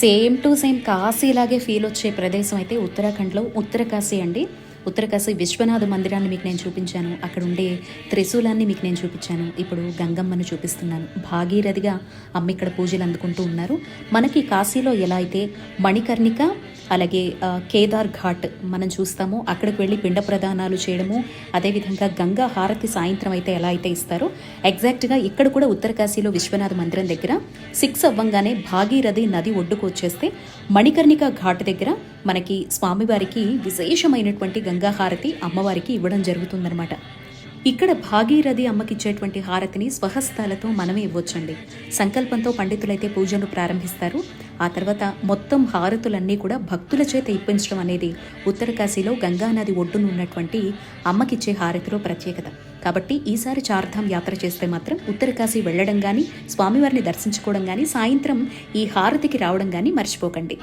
Same to same కాశీలాగే feel వచ్చే ప్రదేశం అయితే ఉత్తరాఖండ్లో ఉత్తరకాశీ అండి. ఉత్తరకాశీ విశ్వనాథ మందిరాన్ని మీకు నేను చూపించాను. అక్కడ ఉండే త్రిశూలాన్ని మీకు నేను చూపించాను. ఇప్పుడు గంగమ్మను చూపిస్తున్నాను. భాగీరథిగా అమ్మ ఇక్కడ పూజలు అందుకుంటూ ఉన్నారు. మనకి కాశీలో ఎలా అయితే మణికర్ణిక అలాగే కేదార్ ఘాట్ మనం చూస్తాము. అక్కడికి వెళ్ళి పిండ ప్రదానాలు చేయడము అదేవిధంగా గంగా హారతి సాయంత్రం అయితే ఎలా అయితే ఇస్తారో ఎగ్జాక్ట్గా ఇక్కడ కూడా ఉత్తరకాశీలో విశ్వనాథ మందిరం దగ్గర సిక్స్ అవ్వంగానే భాగీరథి నది ఒడ్డుకు వచ్చేస్తే మణికర్ణిక ఘాట్ దగ్గర మనకి స్వామివారికి విశేషమైనటువంటి గంగా హారతి అమ్మవారికి ఇవ్వడం జరుగుతుందన్నమాట. ఇక్కడ భాగీరథి అమ్మకిచ్చేటువంటి హారతిని స్వహస్తాలతో మనమే ఇవ్వొచ్చండి. సంకల్పంతో పండితులైతే పూజను ప్రారంభిస్తారు. ఆ తర్వాత మొత్తం హారతులన్నీ కూడా భక్తుల చేత ఇప్పించడం అనేది ఉత్తరకాశీలో గంగానది ఒడ్డున ఉన్నటువంటి అమ్మకిచ్చే హారతిలో ప్రత్యేకత. కాబట్టి ఈసారి చార్ధాం యాత్ర చేస్తే మాత్రం ఉత్తరకాశీ వెళ్ళడం కానీ స్వామివారిని దర్శించుకోవడం కానీ సాయంత్రం ఈ హారతికి రావడం కానీ మర్చిపోకండి.